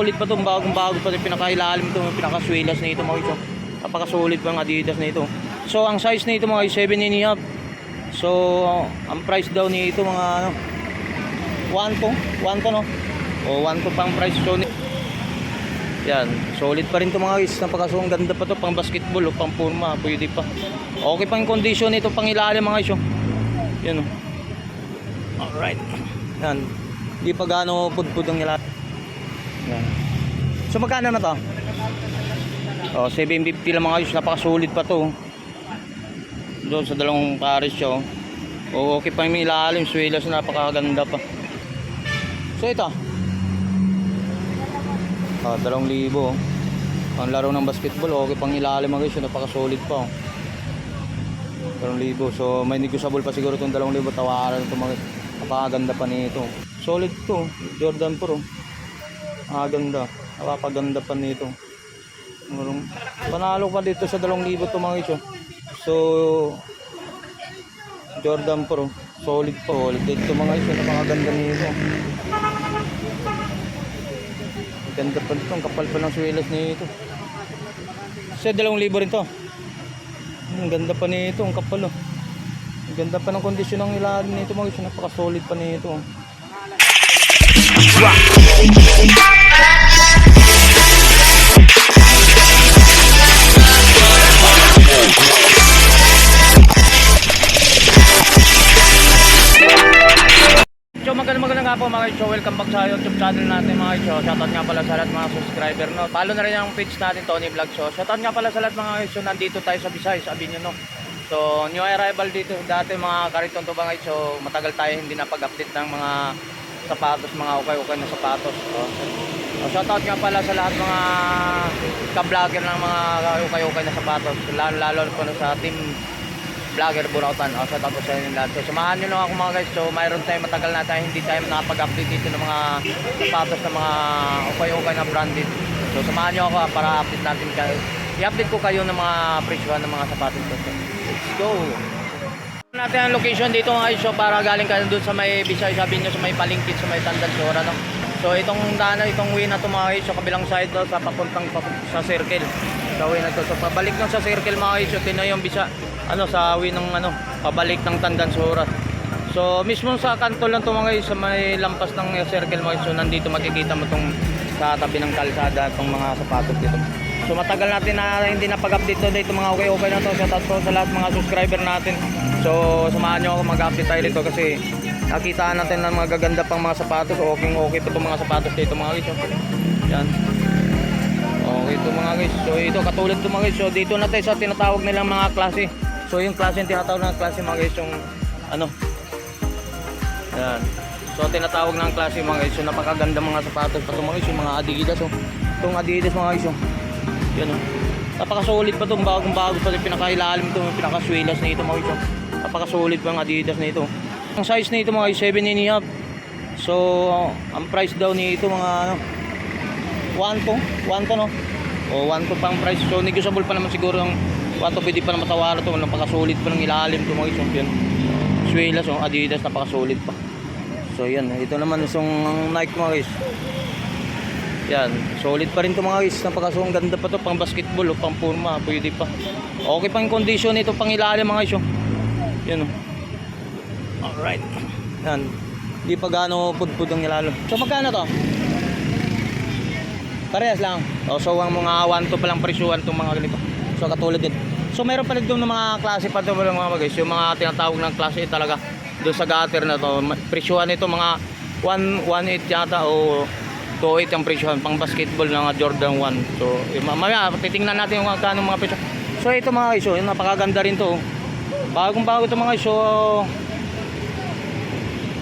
Sulit pa itong bagong bago pa rin pinakailalim ito, pinakaswilas na ito mga iso. Napakasulit pa ng Adidas na ito. So ang size na ito mga 7 and half. So ang price daw nito mga ano 1 to, 1 to no. O 1 to pang price so yan, solid pa rin to mga guys. Napakasong ganda pa to pang basketball o pang purma, pwede pa. Okay pang condition nito pang ilalim mga guys. oh. Yan o. Alright. Yan. Hindi pa gaano pudpud ang ilalim. So magkano na to? Oh, 750 lang mga guys. Napakasulit pa to. Doon sa dalawang pares siya. oh. Oh, okay pa yung ilalim. Swelas na napakaganda pa. So ito. Ah, dalawang libo. Ang laro ng basketball, okay pang ilalim mga guys. yun, Napaka-solid pa. Oh. Dalawang libo. So may negotiable pa siguro itong dalawang libo. Tawaran ito mga Napakaganda pa nito. Solid to. Jordan Pro. Ah, ganda. Napapaganda pa nito. Panalo pa dito sa dalawang libo ito mga oh. So Jordan Pro. Solid pa. Solid dito mga guys. Napakaganda nito. Ganda pa nito. Ang kapal pa ng swilas nito. Sa dalawang libo rin to. Ang ganda pa nito. Ang kapal oh. Ang ganda pa ng kondisyon ng ilalim nito mga guys. Napaka-solid pa nito. oh. Nga po mga iso. Welcome back sa YouTube channel natin mga iso. Shoutout nga pala sa lahat mga subscriber no. Follow na rin ang page natin Tony Vlog Show. Shoutout nga pala sa lahat mga iso. Nandito tayo sa Visayas, sabi nyo no. So new arrival dito dati mga kariton to mga iso. Matagal tayo hindi na pag-update ng mga sapatos, mga ukay-ukay na sapatos. So, so shoutout nga pala sa lahat mga ka-vlogger ng mga ukay-ukay na sapatos. Lalo lalo ko na sa team vlogger Burautan. O, shout out po sa inyo lahat. So, samahan nyo lang ako mga guys. So, mayroon tayo matagal na tayo hindi tayo nakapag-update dito ng mga sapatos ng mga ukay-ukay na branded. So, samahan nyo ako ah, para update natin kayo. I-update ko kayo ng mga presyohan ng mga sapatos ko. So, let's go! natin ang location dito mga guys. Para galing kayo doon sa may Bisay, sabi nyo sa may Palingkit, sa may Tandansora. No? So, itong daanan, itong way na ito mga guys. Kabilang side to, sa papuntang papun- sa circle. Way na to. So, pabalik nyo sa circle mga guys. So, tino yung Bisa, ano, sa way ng ano, pabalik ng Tandansora. So, mismo sa kanto lang to mga sa may lampas ng circle mga guys. Nandito makikita mo tong sa tabi ng kalsada itong mga sapatos dito. So matagal natin na hindi na pag-update to dito mga okay okay na to. Shoutout po sa lahat mga subscriber natin. So samahan nyo ako mag-update tayo dito kasi nakita natin ng mga gaganda pang mga sapatos. Okay okay pa itong mga sapatos dito mga guys. Yan. Ito mga guys. So ito katulad ito mga guys. So dito na tayo sa tinatawag nilang mga klase. So yung klase yung tinatawag ng klase mga guys yung ano. Yan. So tinatawag ng klase mga guys. So napakaganda mga sapatos pa ito mga guys. Yung mga Adidas oh. Itong Adidas mga guys oh. Yan oh. Napakasulit pa itong bagong bago pa rin pinakailalim ito, pinakaswilas na ito mga guys. oh. Napakasulit pa ng Adidas na ito. Ang size na ito mga guys, 7 and a half. So, ang price daw nito mga ano, 1 to, 1 to no. O 1 to pang price. So, negotiable pa naman siguro ng 1 to pwede pa naman tawaran to. Napakasulit pa ng ilalim ito mga guys. oh. Yan. Swilas, oh, Adidas, napakasulit pa. So, yan. Ito naman isang Nike mga guys. Yan, solid pa rin to mga guys. Napakasong ganda pa to pang basketball o pang purma, pwede pa. Okay pang condition nito pang ilalim mga guys. oh. Yan oh. Alright. Yan. Hindi pa gaano pudpud ang ilalim. So magkano to? Parehas lang. O, so ang mga 1 to pa lang presyuhan itong mga ganito. So katulad din. So meron pa rin doon ng mga klase pa to mga guys. Yung mga tinatawag ng klase talaga doon sa gutter na to. Presyuhan nito mga 1 1.8 yata o 2.8 ang presyohan pang basketball ng Jordan 1. So mamaya titingnan natin yung magkano mga presyo. So ito mga guys, so, yung napakaganda rin to. oh. Bagong bago ito mga guys. So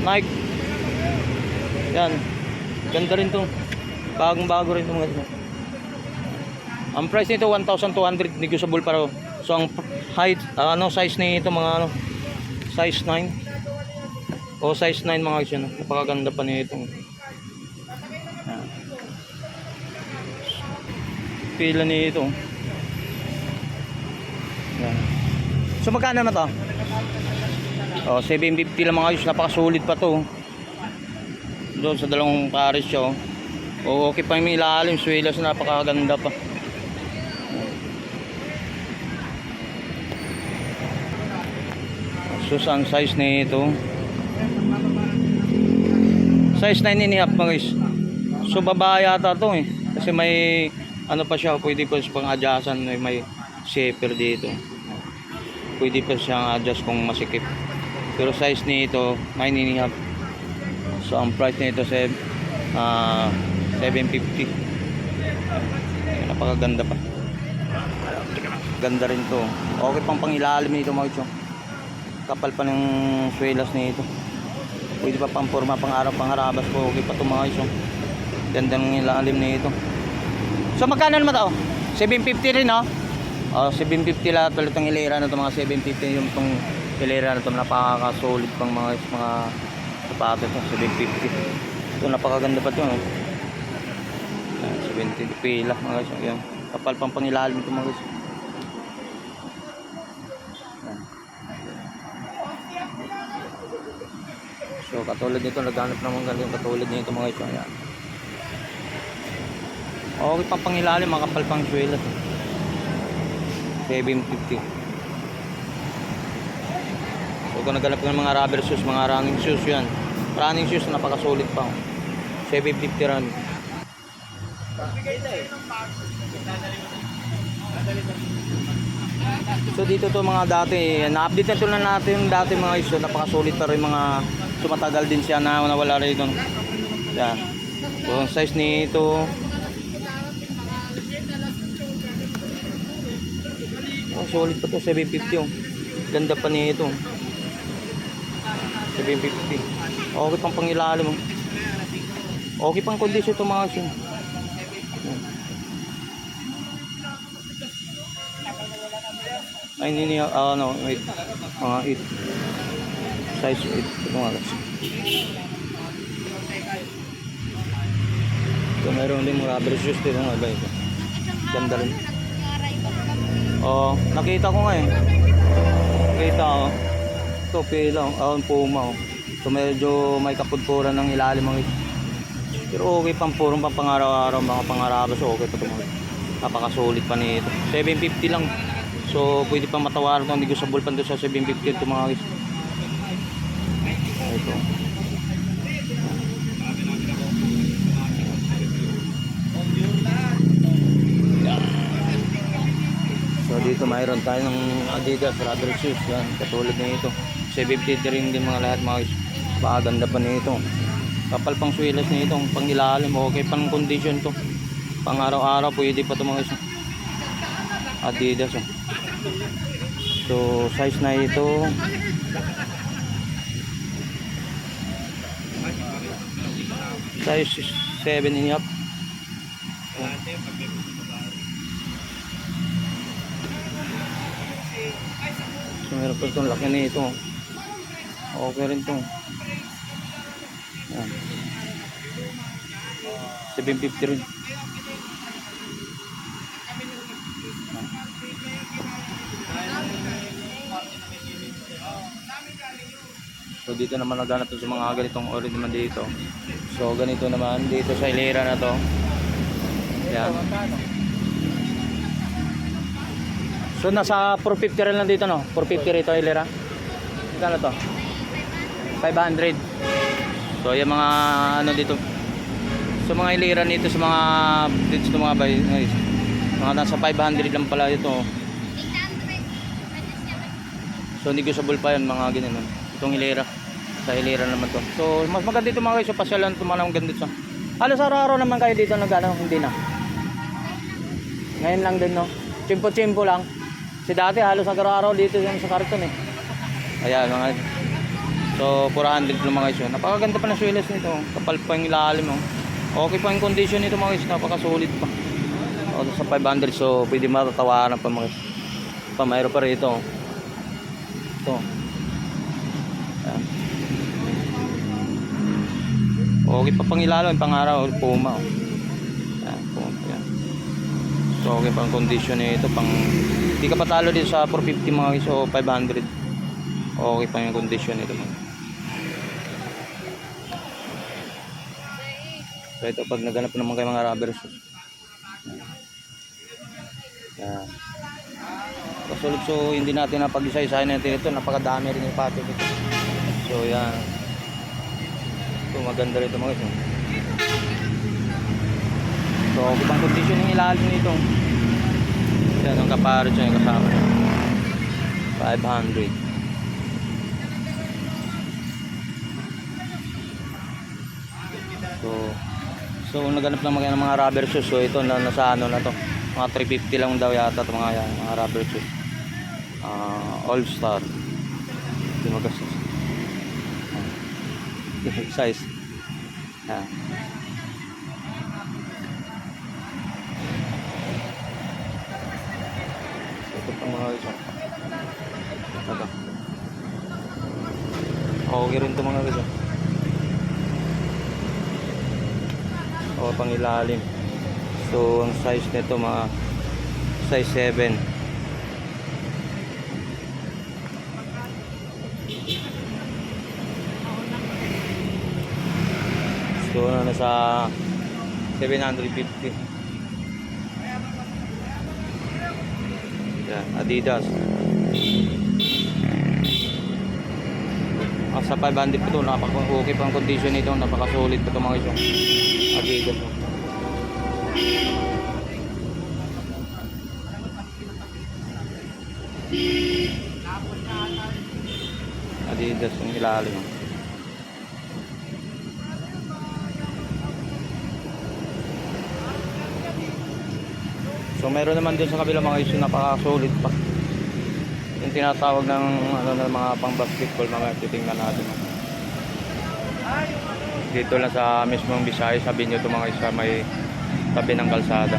Nike. Yan. Ganda rin to. Bagong bago rin mga guys. Ang price nito 1,200 negotiable pa raw. So ang height, ah, ano size nito mga ano size 9 o size 9 mga yun. Napakaganda pa nito. Yan. Pila nito. Yan. So magkano na to? Oh, 750 lang mga guys. Napakasulit pa to. Doon sa dalawang pares siya. oh. O okay pa yung ilalim, swilas napakaganda pa. So ang size nito? Size 9 and a half mga guys. So baba yata to eh. Kasi may ano pa siya, pwede pa sa pang-adjustan, may, may shaper dito. Pwede pa siyang adjust kung masikip. Pero size nito, 9 and a half. So ang price nito sa ah 750 napakaganda pa. Ganda rin to. Okay pang pangilalim nito mga chong kapal pa ng swelas nito. Pwede pa pang forma pang araw pang harabas. Po okay pa to mga chong ganda ng ilalim nito. So magkano naman to? 750 rin oh Oh, 750 lahat ulit ang hilera na ito mga 750 yung itong hilera na ito napaka-solid pang mga mga sapatos 750 ito napakaganda pa ito eh. 20 pila mga guys. Yan kapal pang pangilalim ito mga guys. So katulad nito naghanap naman galing katulad nito mga guys. Yan okay pang pangilalim mga kapal pang swela. 750 so kung naghanap ng mga rubber shoes mga running shoes yan. Running shoes napakasulit pa 750 rand So dito to mga dati, na-update na to na natin yung dati mga iso, napakasulit pa rin mga sumatagal din siya na nawala rin doon. Yan. So ang size nito, Oh, solid pa to, 750 oh. Ganda pa nito. 750. Okay pang pangilalim oh. Okay pang kondisyon ito mga sin. Ay, hindi niya, ah, ano, wait. Mga 8. Size 8. Ito nga. Ito meron din mga rubber shoes dito iba ito. Ganda rin. Oo, nakita ko nga eh. Nakita ko. Ito, pila. Oh, ang puma. Oh. So medyo may kapudpuran ng ilalim mga ito. Pero okay pang purong pang pangaraw-araw, mga pangarabas. Okay pa ito Napakasulit pa nito. 750 lang. So pwede pa matawaran kung hindi ko sa bulpan doon sa 750 ito mga guys. Ito. So dito mayroon tayo ng Adidas rubber shoes yan katulad nito 750 rin din mga lahat mga guys pakaganda pa nito kapal pang swilas nito pang ilalim okay pang condition to pang araw-araw pwede pa ito mga guys Adidas oh. So size na ito size 7 and a half So meron pa itong laki nito. Okay rin to. Yan. 750 rin. So dito naman naghanap sa mga ganitong ori naman dito. So ganito naman dito sa hilera na to. Yan. So nasa 450 rin lang dito no? 450 rito hilera. Magkano to? 500. So yung mga ano dito. So mga hilera nito sa mga dito sa mga bay. Mga nasa 500 lang pala ito. So negotiable pa yan mga ganyan. Itong hilera. Sa hilera naman to. So mas maganda dito mga guys. So pasyalan ito mga ganda dito. Halos araw-araw naman kayo dito nag ano, hindi na. Ngayon lang din no. Chimpo-chimpo lang. Si dati halos araw-araw dito yan sa karton eh. Ayan mga So 400 lang mga guys. yun. Napakaganda pa ng swilas nito. Kapal pa yung ilalim oh. Okay pa yung condition nito mga guys. Napakasulit pa. O, sa 500 so pwede matatawaran pa mga guys. Pa mayroon pa rito. oh. Ito. Ayan. Okay pa pang ilalim, pang araw, puma. Oh. Ayan, puma. Ayan. So okay pang condition nito pang hindi ka patalo dito sa 450 mga guys o 500. Okay pa yung condition nito mga. So ito pag naganap naman kayo mga rubber shoes. Yan. Kasulog so hindi natin napag-isa-isahin natin ito. Napakadami rin yung pato nito. So yan. Ito maganda rin ito mga ito. So ibang condition yung ilalim nito. Yan ang kapares niya yung kasama niya. 500. So, so naganap lang mga, ng mga rubber shoes, so ito na nasa ano na to. Mga 350 lang daw yata ito mga yan, mga rubber shoes. Ah, All Star. Hindi magastos. Ah. Size. Ah. Ito pa mga isa. Ito. Okay rin ito mga isa. o pang ilalim so ang size nito mga size 7 so na nasa 750 yan adidas Ah, sa 500 pa ito, napaka okay pang condition nito, napaka-solid pa ito mga iso. Adidas. Adidas yung ilalim. So meron naman din sa kabila mga iso napaka-solid pa. Yung tinatawag ng ano ng mga pang basketball mga titingnan natin. Dito lang sa mismong Visayas, sabi niyo ito mga isa may tabi ng kalsada.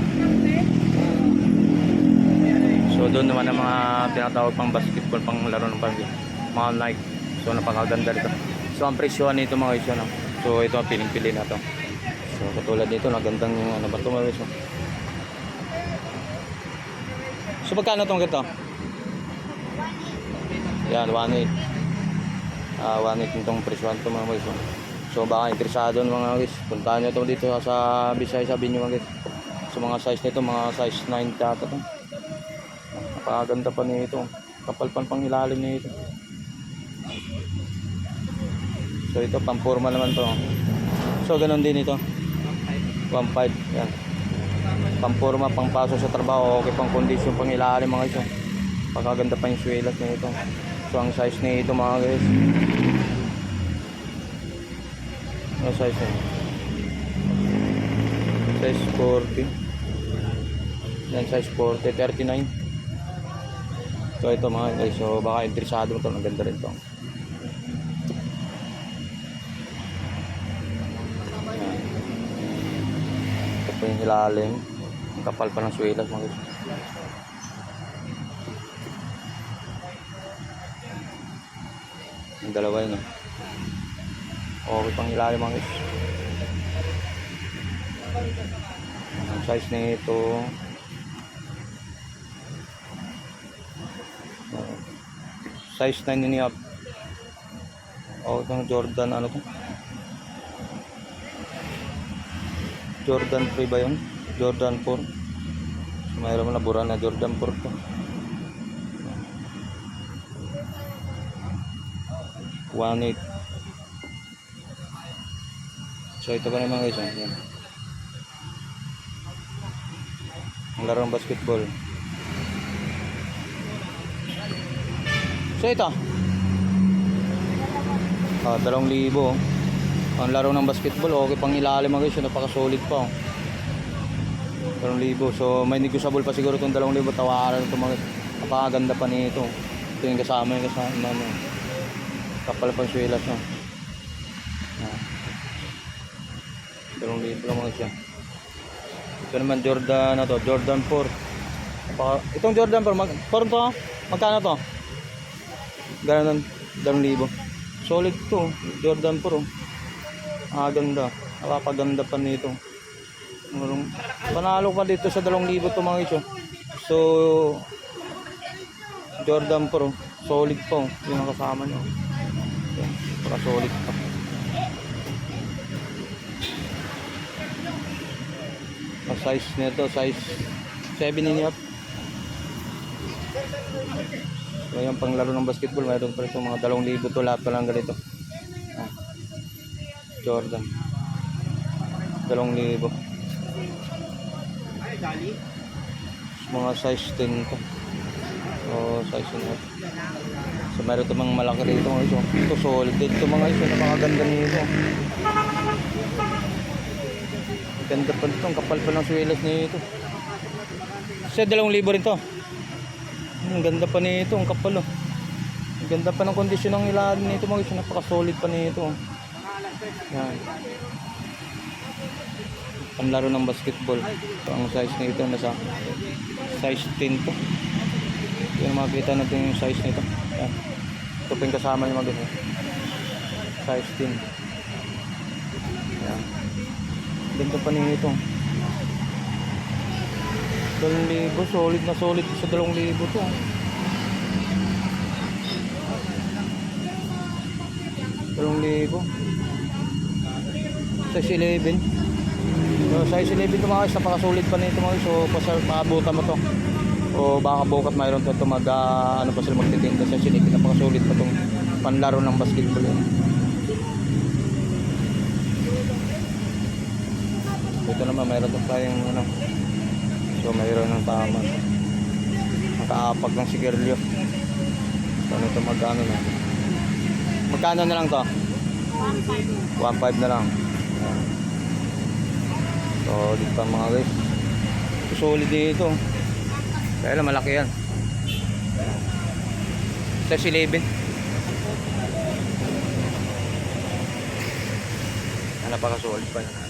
So doon naman ang mga tinatawag pang basketball, pang laro ng pang mga Nike. So napakaganda dito. So ang presyo nito mga isa no. So ito ang piling-pili na to. So katulad nito, nagandang ano ba ito mga isa. So pagkano itong ganito? Yan, 1.8. Ah, 1.8 itong presyo ito mga guys. So baka interesado ng mga guys, puntahan nyo ito dito sa Visayas, sabi nyo mga guys. So mga size nito, mga size 9 tata to. Napakaganda pa nito. Kapal pa pang ilalim nito. So ito, pampurma naman to. So ganun din ito. 1.5. Yan. Pampurma, pangpaso sa trabaho, okay pang kondisyon, pang ilalim mga ito. Pagkaganda pa yung swelat nito. So ang size nito mga guys. Ano size nito? Size 40. Yan size 40, 39. So ito mga guys, so baka interesado mo to, ang ganda rin to. Yan. Ito po yung ilalim. Ang kapal pa ng swelas mga guys. Yung dalawa yun. oh. Okay pang ilalim mga guys. Ang size na ito. size 9 and a half. Okay pang Jordan ano to? Jordan 3 ba yun? Jordan 4. So, mayroon na bura na Jordan 4 to. 1.8 So ito pa naman guys ah. Yan. Ang larong basketball So ito Ah, dalawang libo Ang laro ng basketball okay pang ilalim mga guys yun, napaka solid pa oh. Dalawang libo. So may negotiable pa siguro itong dalawang libo Tawaran ito mga Napakaganda pa nito. Ito yung kasama yung kasama mo kapal pang swelas no dalawang libo lang mga siya. Ito naman Jordan na to Jordan 4 Napaka- itong Jordan 4 mag, 4 to magkano to? Ganun dalawang libo. Solid to Jordan 4 oh. Ah ganda napapaganda pa nito panalo pa dito sa dalawang libo to mga isyo so Jordan 4 oh. solid po yung mga kasama nyo para solid pa size nito, size 7 and half. So, yung panglaro ng basketball, mayroon pa rin mga 2,000 to lahat pa lang ganito. Ah. Jordan. 2,000. Mga size 10 to. O, size and a half. So, mayroon itong mga malaki rito. mga Ito, ito solid. Ito mga ito, napakaganda nito. Ganda pa nito. Ang kapal pa ng swelas nito. Kasi 2,000 rin to. Ang ganda pa nito. Ang kapal oh. Ang ganda pa ng kondisyon ng ilalim nito. Mga ito, napaka-solid pa nito. oh. Yan. Panlaro ng basketball. Ito ang size nito. Nasa size 10 to. Yan makikita natin yung size nito. Yan. Ito pa yung kasama yung ganyan. Size 10. Yan. Ganda pa nito. 2,000. Solid na solid sa 2,000 to. Dalawang libo. Size 11. So, size 11 ito mga guys, pa nito mga guys. So, pasal, maabutan mo to. O baka bukat mayroon to, mag, ah, ano pa sila magtitinda sa sinipin. Napakasulit pa tong panlaro ng basketball yun. Ito naman, mayroon to tayong ano. So, mayroon ng tama. Nakaapak ng sigarilyo. So, ano ito magkano na? Magkano na lang to? 1.5 na lang. Solid pa mga guys. Solid dito. Kaya lang malaki yan. Size 11. Ano pa yan.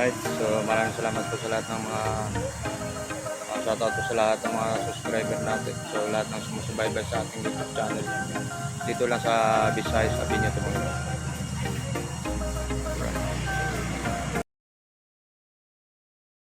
Right, so maraming salamat po sa lahat ng mga uh, shoutout po sa lahat ng mga subscriber natin. So lahat ng sumusubaybay sa ating YouTube channel. Dito lang sa Visayas, ito mga